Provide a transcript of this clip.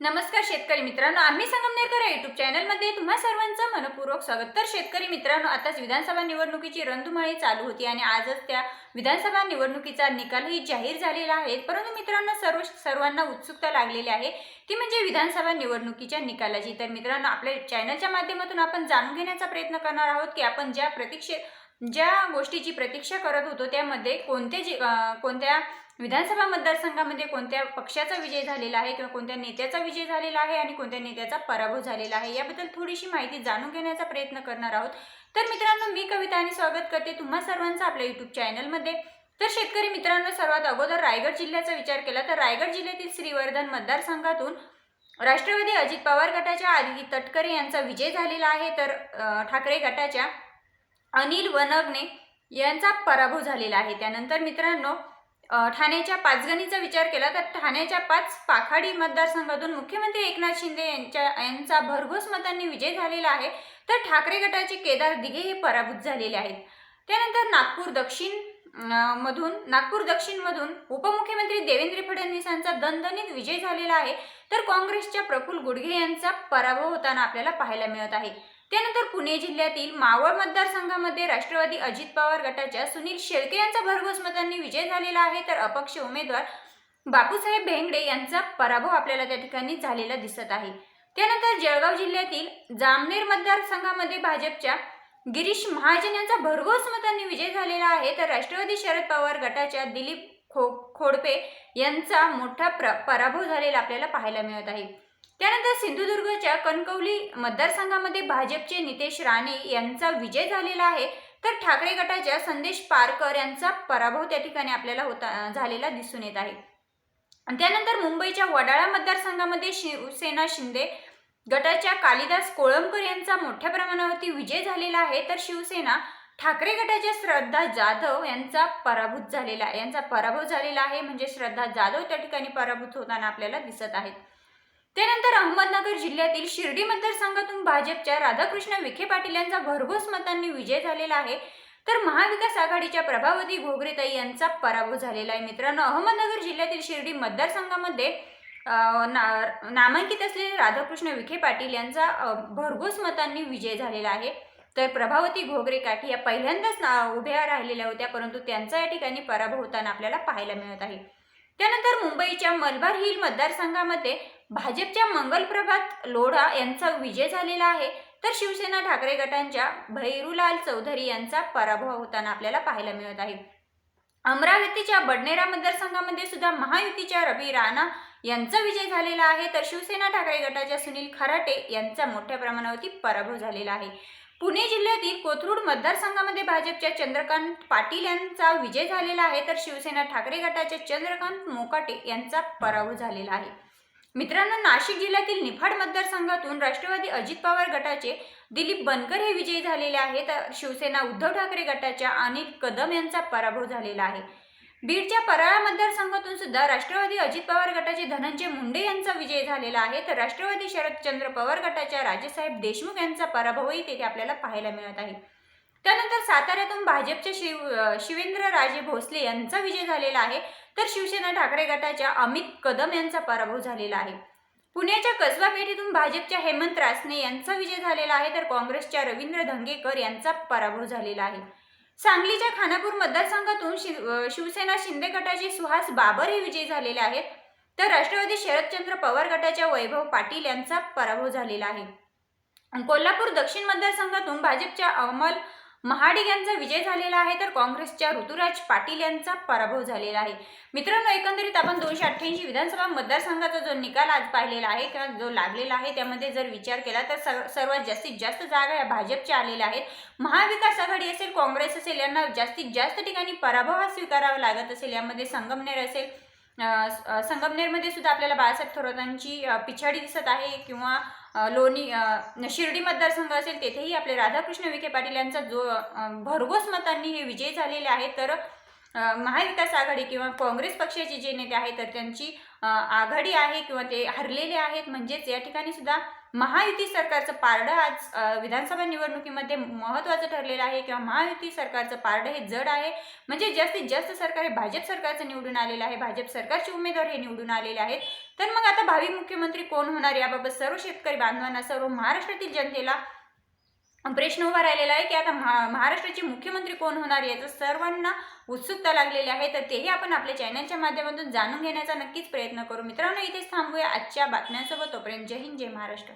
नमस्कार शेतकरी मित्रांनो आम्ही संगमनेरकर युट्यूब चॅनलमध्ये तुम्हा सर्वांचं मनपूर्वक स्वागत. तर शेतकरी मित्रांनो आताच विधानसभा निवडणुकीची रणधुमाळी चालू होती आणि आजच त्या विधानसभा निवडणुकीचा निकालही जाहीर झालेला आहे. परंतु मित्रांनो सर्व सर्वांना उत्सुकता लागलेली आहे ती म्हणजे विधानसभा निवडणुकीच्या निकालाची. तर मित्रांनो आपल्या चॅनलच्या माध्यमातून आपण जाणून घेण्याचा प्रयत्न करणार आहोत की आपण ज्या प्रतीक्षे ज्या गोष्टीची प्रतीक्षा करत होतो त्यामध्ये कोणते जे कोणत्या विधानसभा मतदारसंघामध्ये कोणत्या पक्षाचा विजय झालेला आहे किंवा कोणत्या नेत्याचा विजय झालेला आहे आणि कोणत्या नेत्याचा पराभव झालेला आहे याबद्दल थोडीशी माहिती जाणून घेण्याचा प्रयत्न करणार आहोत. तर मित्रांनो मी कविता आणि स्वागत करते तुम्हा सर्वांचं आपल्या युट्यूब चॅनलमध्ये तर शेतकरी मित्रांनो सर्वात अगोदर रायगड जिल्ह्याचा विचार केला तर रायगड जिल्ह्यातील श्रीवर्धन मतदारसंघातून राष्ट्रवादी अजित पवार गटाच्या आदिती तटकरे यांचा विजय झालेला आहे. तर ठाकरे गटाच्या अनिल वनगने यांचा पराभव झालेला आहे. त्यानंतर मित्रांनो ठाण्याच्या पाचगणीचा विचार केला तर ठाण्याच्या पाच पाखाडी मतदारसंघातून मुख्यमंत्री एकनाथ शिंदे यांच्या यांचा भरघोस मतांनी विजय झालेला आहे. तर ठाकरे गटाचे केदार दिघे हे पराभूत झालेले आहेत. त्यानंतर नागपूर दक्षिण मधून नागपूर दक्षिणमधून उपमुख्यमंत्री देवेंद्र फडणवीस यांचा दणदणीत विजय झालेला आहे. तर काँग्रेसच्या प्रफुल गुडघे यांचा पराभव होताना आपल्याला पाहायला मिळत आहे. त्यानंतर पुणे जिल्ह्यातील मावळ मतदारसंघामध्ये राष्ट्रवादी अजित पवार गटाच्या सुनील शेळके यांचा भरघोस मतांनी विजय झालेला आहे. तर अपक्ष उमेदवार बापूसाहेब भेंगडे यांचा पराभव आपल्याला त्या ठिकाणी झालेला दिसत आहे. त्यानंतर जळगाव जिल्ह्यातील जामनेर मतदारसंघामध्ये भाजपच्या गिरीश महाजन यांचा भरघोस मतांनी विजय झालेला आहे. तर राष्ट्रवादी शरद पवार गटाच्या दिलीप खो खोडपे यांचा मोठा प्र पराभव झालेला आपल्याला पाहायला मिळत आहे. त्यानंतर सिंधुदुर्गच्या कणकवली मतदारसंघामध्ये भाजपचे नितेश राणे यांचा विजय झालेला आहे. तर ठाकरे गटाच्या संदेश पारकर यांचा पराभव त्या ठिकाणी आपल्याला होता झालेला दिसून येत आहे. त्यानंतर मुंबईच्या वडाळा मतदारसंघामध्ये शिवसेना शिंदे गटाच्या कालिदास कोळंबकर यांचा मोठ्या प्रमाणावरती विजय झालेला आहे. तर शिवसेना ठाकरे गटाच्या श्रद्धा जाधव यांचा पराभूत झालेला यांचा पराभव झालेला आहे. म्हणजे श्रद्धा जाधव त्या ठिकाणी पराभूत होताना आपल्याला दिसत आहेत. त्यानंतर अहमदनगर जिल्ह्यातील शिर्डी मतदारसंघातून भाजपच्या राधाकृष्ण विखे पाटील यांचा भरघोस मतांनी विजय झालेला आहे. तर महाविकास आघाडीच्या प्रभावती घोगरेताई यांचा पराभव झालेला आहे. मित्रांनो अहमदनगर जिल्ह्यातील शिर्डी मतदारसंघामध्ये ना नामांकित असलेले राधाकृष्ण विखे पाटील यांचा भरघोस मतांनी विजय झालेला आहे. तर प्रभावती घोगरे काठी या पहिल्यांदाच उभ्या राहिलेल्या होत्या परंतु त्यांचा या ठिकाणी पराभव होताना आपल्याला पाहायला मिळत आहे. त्यानंतर मुंबईच्या मलबार हिल मतदारसंघामध्ये भाजपच्या मंगलप्रभात लोढा यांचा विजय झालेला आहे. तर शिवसेना ठाकरे गटांच्या भैरूलाल चौधरी यांचा पराभव होताना आपल्याला पाहायला मिळत आहे. अमरावतीच्या बडनेरा मतदारसंघामध्ये सुद्धा महायुतीच्या रवी राणा यांचा विजय झालेला आहे. तर शिवसेना ठाकरे गटाच्या सुनील खराटे यांचा मोठ्या प्रमाणावरती पराभव झालेला आहे. पुणे जिल्ह्यातील कोथरूड मतदारसंघामध्ये भाजपच्या चंद्रकांत पाटील यांचा विजय झालेला आहे तर शिवसेना ठाकरे गटाच्या चंद्रकांत मोकाटे यांचा पराभव झालेला आहे. मित्रांनो नाशिक जिल्ह्यातील निफाड मतदारसंघातून राष्ट्रवादी अजित पवार गटाचे दिलीप बनकर हे विजयी झालेले आहेत तर शिवसेना उद्धव ठाकरे गटाच्या अनिल कदम यांचा पराभव झालेला आहे. बीडच्या पराळा मतदारसंघातून सुद्धा राष्ट्रवादी अजित पवार गटाचे धनंजय मुंडे यांचा विजय झालेला आहे. तर राष्ट्रवादी शरदचंद्र पवार गटाच्या राजेसाहेब देशमुख यांचा पराभवही तेथे आपल्याला पाहायला मिळत आहे. त्यानंतर साताऱ्यातून भाजपचे शिव शिवेंद्र राजे भोसले यांचा विजय झालेला आहे. तर शिवसेना ठाकरे गटाच्या अमित कदम यांचा पराभव झालेला आहे. पुण्याच्या कसबा पेठेतून भाजपच्या हेमंत रासने यांचा विजय झालेला आहे. तर काँग्रेसच्या रवींद्र धंगेकर यांचा पराभव झालेला आहे. सांगलीच्या खानापूर मतदारसंघातून शिव शिवसेना शिंदे गटाचे सुहास बाबर हे विजयी झालेले आहेत. तर राष्ट्रवादी शरदचंद्र पवार गटाच्या वैभव पाटील यांचा पराभव झालेला आहे. कोल्हापूर दक्षिण मतदारसंघातून भाजपच्या अमल महाडिक यांचा विजय झालेला आहे तर काँग्रेसच्या ऋतुराज पाटील यांचा पराभव झालेला आहे. मित्रांनो एकंदरीत आपण दोनशे अठ्ठ्याऐंशी विधानसभा मतदारसंघाचा जो निकाल आज पाहिलेला आहे किंवा जो लागलेला आहे त्यामध्ये जर विचार केला तर सर्वात जास्तीत जास्त जागा या भाजपच्या आलेल्या आहेत. महाविकास आघाडी असेल काँग्रेस असेल यांना जास्तीत जास्त ठिकाणी पराभव हा स्वीकारावा लागत असेल यामध्ये संगमनेर असेल संगमनेरमध्ये सुद्धा आपल्याला बाळासाहेब थोरातांची पिछाडी दिसत आहे किंवा लोणी शिर्डी मतदारसंघ असेल तेथेही आपले राधाकृष्ण विखे पाटील यांचा जो भरघोस मतांनी हे विजय झालेले आहेत तर महाविकास आघाडी किंवा काँग्रेस पक्षाचे जे नेते आहेत तर त्यांची आघाडी आहे किंवा ते हरलेले आहेत. म्हणजेच या ठिकाणी सुद्धा महायुती सरकारचं पारडं आज विधानसभा निवडणुकीमध्ये महत्त्वाचं ठरलेलं आहे किंवा महायुती सरकारचं पारडं हे जड आहे. म्हणजे जास्तीत जास्त सरकार हे भाजप सरकारचं निवडून आलेलं आहे. भाजप सरकारचे उमेदवार हे निवडून आलेले आहेत. तर मग आता भावी मुख्यमंत्री कोण होणार याबाबत सर्व शेतकरी बांधवांना सर्व महाराष्ट्रातील जनतेला प्रश्न उभा राहिलेला आहे की आता महा महाराष्ट्राचे मुख्यमंत्री कोण होणार याचं सर्वांना उत्सुकता लागलेली आहे तर तेही आपण आपल्या चॅनलच्या माध्यमातून जाणून घेण्याचा नक्कीच प्रयत्न करू. मित्रांनो इथेच थांबूया आजच्या बातम्यांसोबत. तोपर्यंत जय हिंद जय महाराष्ट्र.